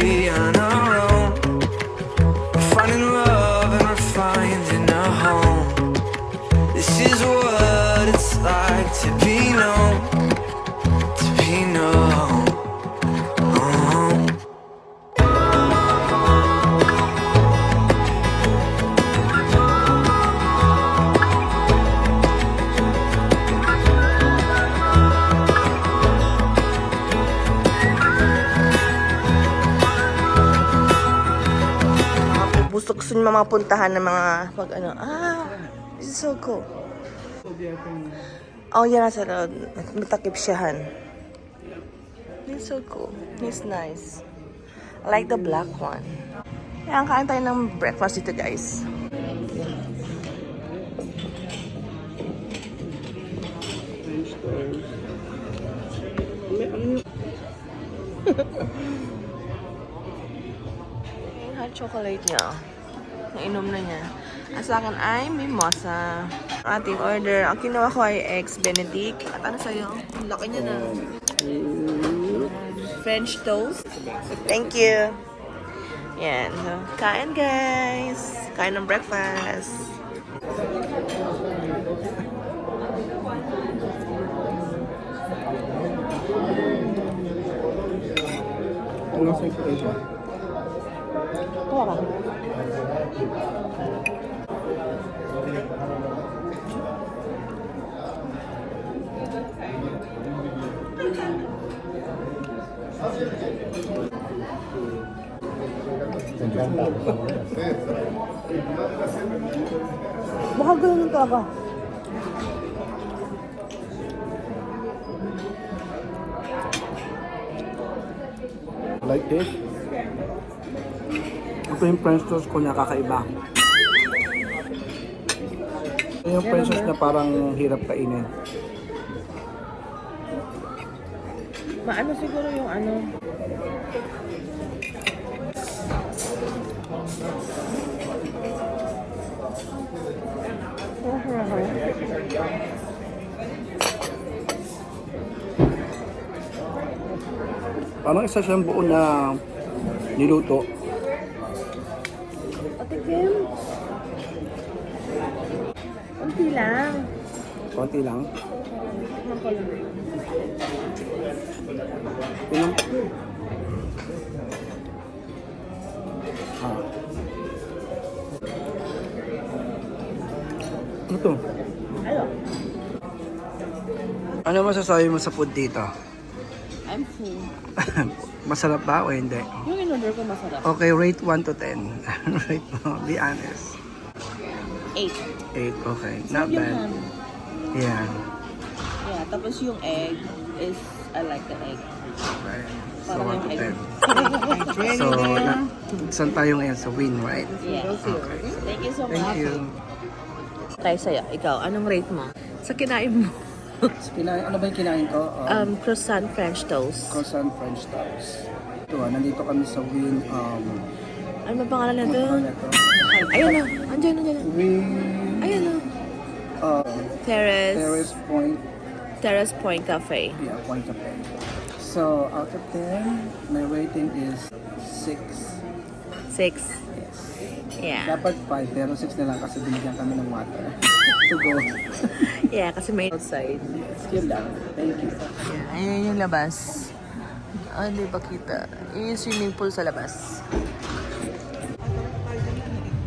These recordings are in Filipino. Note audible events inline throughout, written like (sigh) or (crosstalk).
be on our own. Finding love and we're finding a home. This is what it's like to be known, gusto gusto nyo mga puntahan ng mga pag ano. Ah, this is so cool. Oh, yan nasa loob. Matakip siya, han. This is so cool. This is nice. I like the black one. Yan, kain tayo ng breakfast dito, guys. (laughs) Hot chocolate niya. Nainom na niya. Ang sa akin ay mimosa. Ating order. Ang kinuha ko ay eggs benedict. At ano sa'yo? Ang laki niya na. French toast. Thank you. Yan. So, kain guys. Kain ng breakfast. Ano sa ito? Kuha ka. Baka ganun talaga. Like this. Ito yung French toast ko na kakaiba. Ito yung French toast na parang hirap kainin. Maano siguro yung ano? Parang isa siyang buo na niluto. Kim. Kunti lang. Konti lang. Tikman ko lang. Yun lang. Ah. Ito. Ano? Ano masasabi mo sa food dito? I'm full. (laughs) Masarap ba o hindi? Yung in-order ko masarap. Okay, rate 1 to 10. (laughs) rate mo, be honest. 8. 8, okay. Not Yung bad. ham. Yeah. Yeah, tapos yung egg is, I like the egg. Okay. So, Parang 1 yung to egg. 10. (laughs) So, na, saan tayo ngayon? Sa win, right? Yeah. Okay. Thank you so much. Thank you. Tayo sa'yo. Ikaw, anong rate mo? Sa kinain mo. (laughs) Kinain, ano ba yung kinain ko? Um, croissant French toast. croissant french toast. Ito ah, nandito kami sa Win, um, Ano ba pangalan ano nito? ba ito? Ayun na. Andiyan, andiyan. Win, Ayun na. uh, Terrace. Terrace Point, Terrace Point Cafe. yeah, Point of. So, out of 10, my rating is 6. Six. Yes. Yeah. Dapat 5, pero 6 na lang kasi binigyan kami ng water. (laughs) to go. (laughs) Yeah, kasi may outside. yes, yun lang. Thank you. Yeah, ayun yung labas. Ah, hindi ba kita? Yun yung swimming pool sa labas.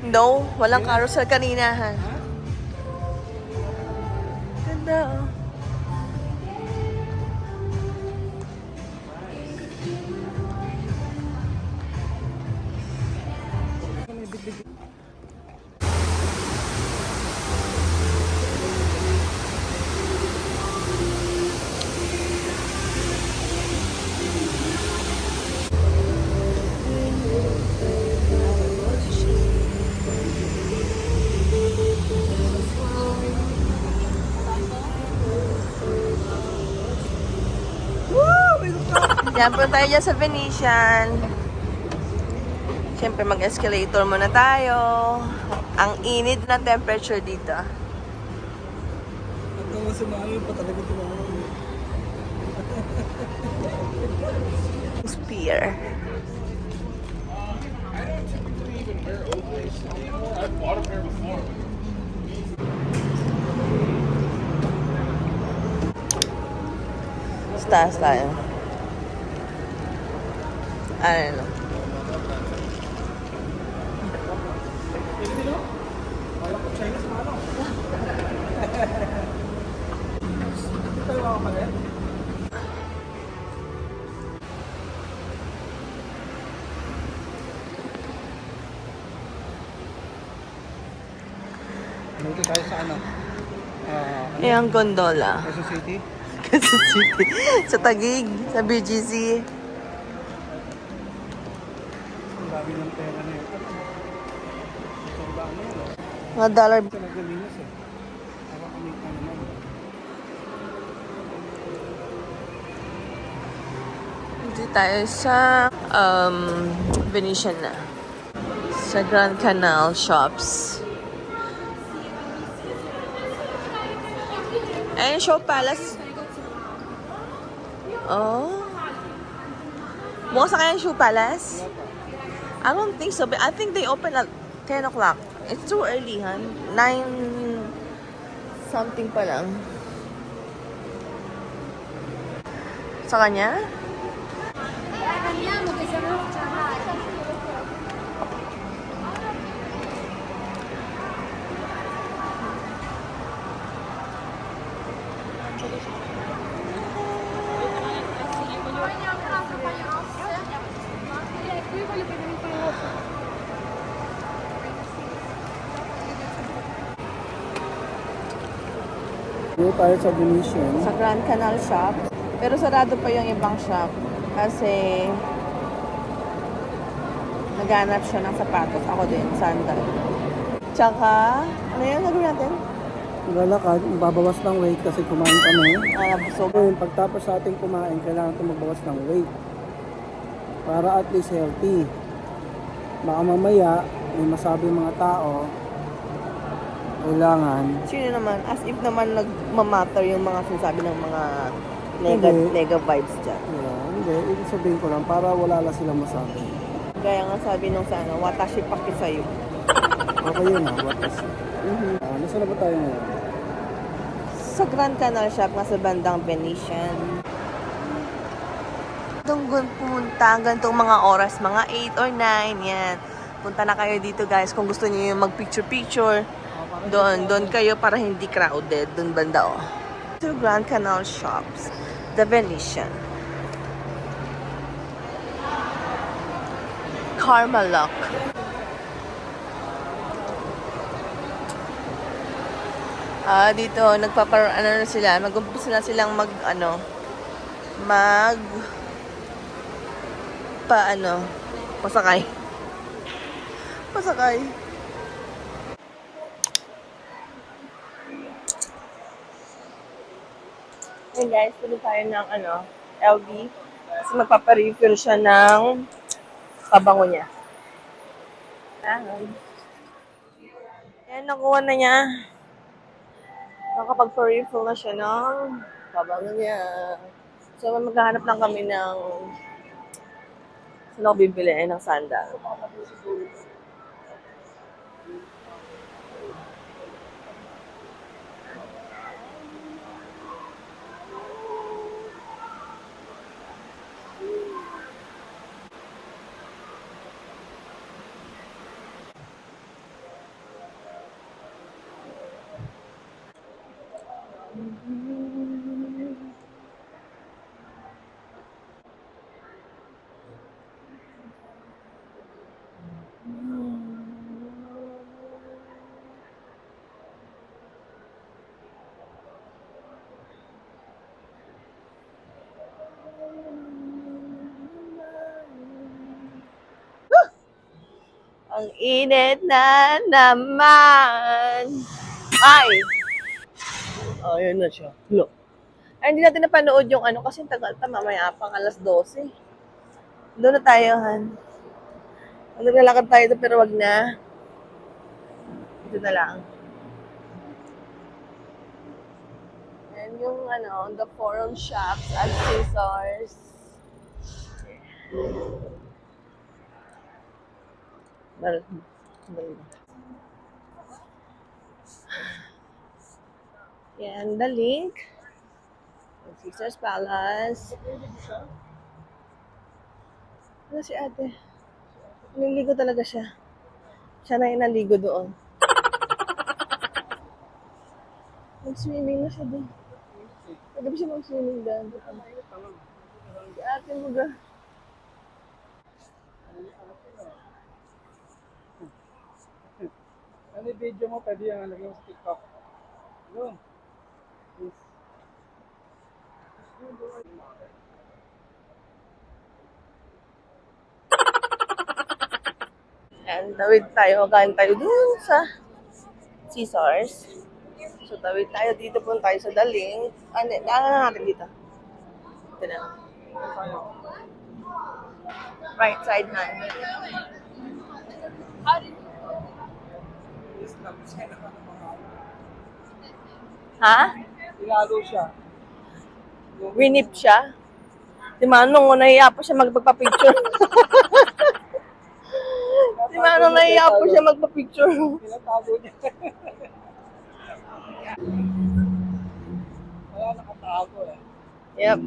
No, walang carousel kanina, ha? Ganda, oh. Yan, punta tayo dyan sa Venetian. Siyempre, mag-escalator muna tayo. Ang init na temperature dito. At nung sumali pa talaga tumawag. Spear. I've bought a pair before. Taas tayo. Ano? Dito tayo sa ano? Ah, Yung gondola. Quezon City. (laughs) Quezon City. sa Tagig, sa BGC. Ang dami ng pera na yun. Daan na yun. Mga dollar. Ito naglilinis eh. Para ka naman. Dito tayo sa um, Venetian na. Sa Grand Canal Shops. Ayun, Show Palace. Oh. Mukha sa kaya Show Palace? I don't think so, but I think they open at 10 o'clock. It's too early, han. 9 something pa lang. Sa kanya? Andiamo che Dito tayo sa Venetian. sa Grand Canal Shop. Pero sarado pa yung ibang shop kasi naghanap siya ng sapatos. Ako din, sandal. Tsaka, ano yung gagawin natin? Lalakad, babawas ng weight kasi kumain kami. Ah, busog. Ngayon, pagtapos sa ating kumain, kailangan ito magbawas ng weight. Para at least healthy. Baka mamaya, may masabi mga tao, kailangan, Sino naman? As if naman nagmamatter yung mga sinasabi ng mga nega, Hindi. nega vibes dyan. yeah, hindi, ibig sabihin ko lang, para wala lang silang masabi. Gaya nga sabi nung sa ano, watashi paki sa'yo. Okay yun ha, what is Mhm. Ah, nasa na ba tayo ngayon? Sa Grand Canal Shop, nasa bandang Venetian. Tunggun pumunta, ganitong mga oras, mga 8 or 9, yan. Punta na kayo dito guys kung gusto niyo yung mag-picture-picture. Doon, doon kayo para hindi crowded, doon banda oh. To Grand Canal Shops, The Venetian. Carmalock. Ah, dito nagpapar ano na sila, mag-umpisa na silang mag ano mag pa ano pasakay. Pasakay. Hey guys, pili tayo ng ano, LV. Kasi magpaparefill siya ng pabango niya. Ayan. Nakuha na niya. Nakapag-refill na siya ng pabango niya. So, maghahanap lang kami ng ako bibili eh, ng sandal. Ang init na naman. Ay! Oh, yun na siya. Look. Ay, hindi natin napanood yung ano kasi tagal pa, mamaya pang alas 12. Doon na tayo, Han. Naglalakad tayo doon pero wag na. Dito na lang. And yung ano, the forum shops at scissors. Dal. Dal. Yan, the link. Caesar's Palace. Ano si ate? Niligo talaga siya. Siya na inaligo doon. Mag-swimming na siya doon. Pwede ba siya mag-swimming doon? Si ate mo ga. Ano yung video mo? Pwede yung lagay mo sa TikTok. Yun. Yes. And tawid tayo, kain tayo dun sa Caesars. So tawid tayo dito po tayo sa Daling. Ano, daanan na natin dito. Ito na. Right side na. Ha? Ilalo siya. Winip siya. Si Manong, (laughs) nahiya po siya magpapicture. si Manong, nahiya po siya magpapicture. Pinatago niya. Wala nakatago eh. Yep.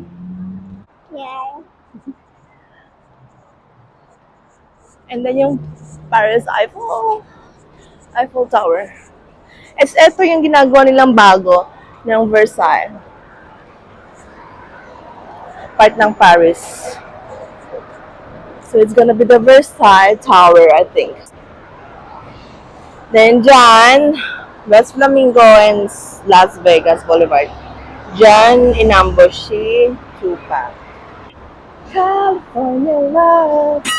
And then yung Paris Eiffel, Eiffel Tower. Es ito yung ginagawa nilang bago ng Versailles. Part ng Paris. So it's gonna be the Versailles Tower, I think. Then dyan, West Flamingo and Las Vegas Boulevard. Dyan, inambush si Tupac. California love.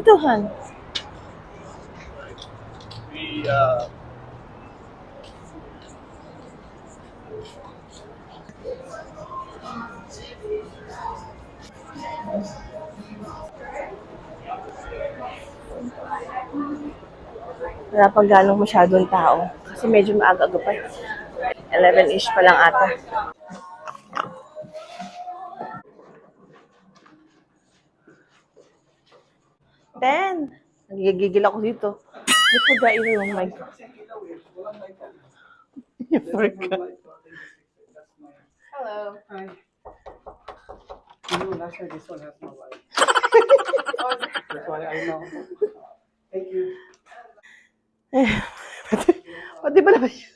Dito, Han. Wala pang ganong masyadong tao. Kasi medyo maaga-aga pa. 11-ish pa lang ata. Ten! Nagigigil ako dito. I forgot (laughs) yung mic. Forgot. Hello. Hi. You know, last year this one has no light. That's why I know. Thank you. (laughs) Pati ba naman yun?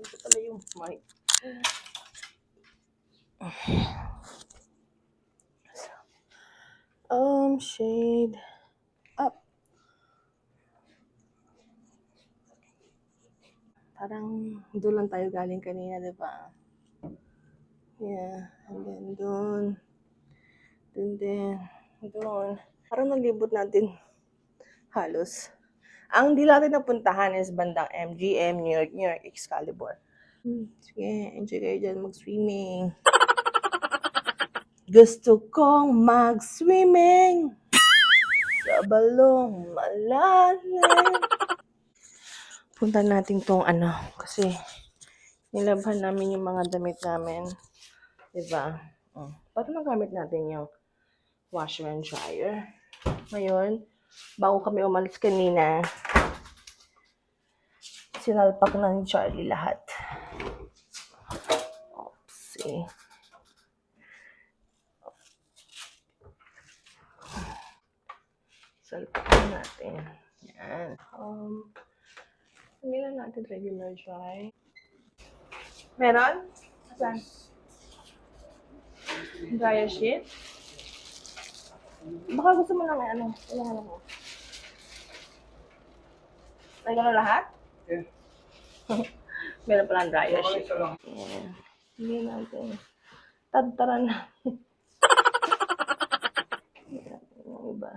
Ito pala yung mic. (laughs) Um, shade up. Parang doon lang tayo galing kanina, di ba? Yeah, and then doon. Doon din. Doon. Parang nalibot natin (laughs) halos. Ang di natin napuntahan is bandang MGM, New York, New York, Excalibur. Hmm, Sige, enjoy kayo dyan mag-swimming. Gusto kong mag-swimming sa balong malalim. Punta natin tong ano, kasi nilabhan namin yung mga damit namin. Diba? Oh. Paano nagamit natin yung washer and dryer? Ngayon, bago kami umalis kanina, sinalpak na ni Charlie lahat. Salpak na natin. Yan. Um, hindi lang natin regular dry. Meron? Saan? Dryer sheet? Baka gusto mo lang ano, ilang ano mo. Ay, gano'n lahat? Yeah. (laughs) Meron palang dryer sheet. Yeah. Hindi natin. Tadtaran natin. (laughs) Yung iba.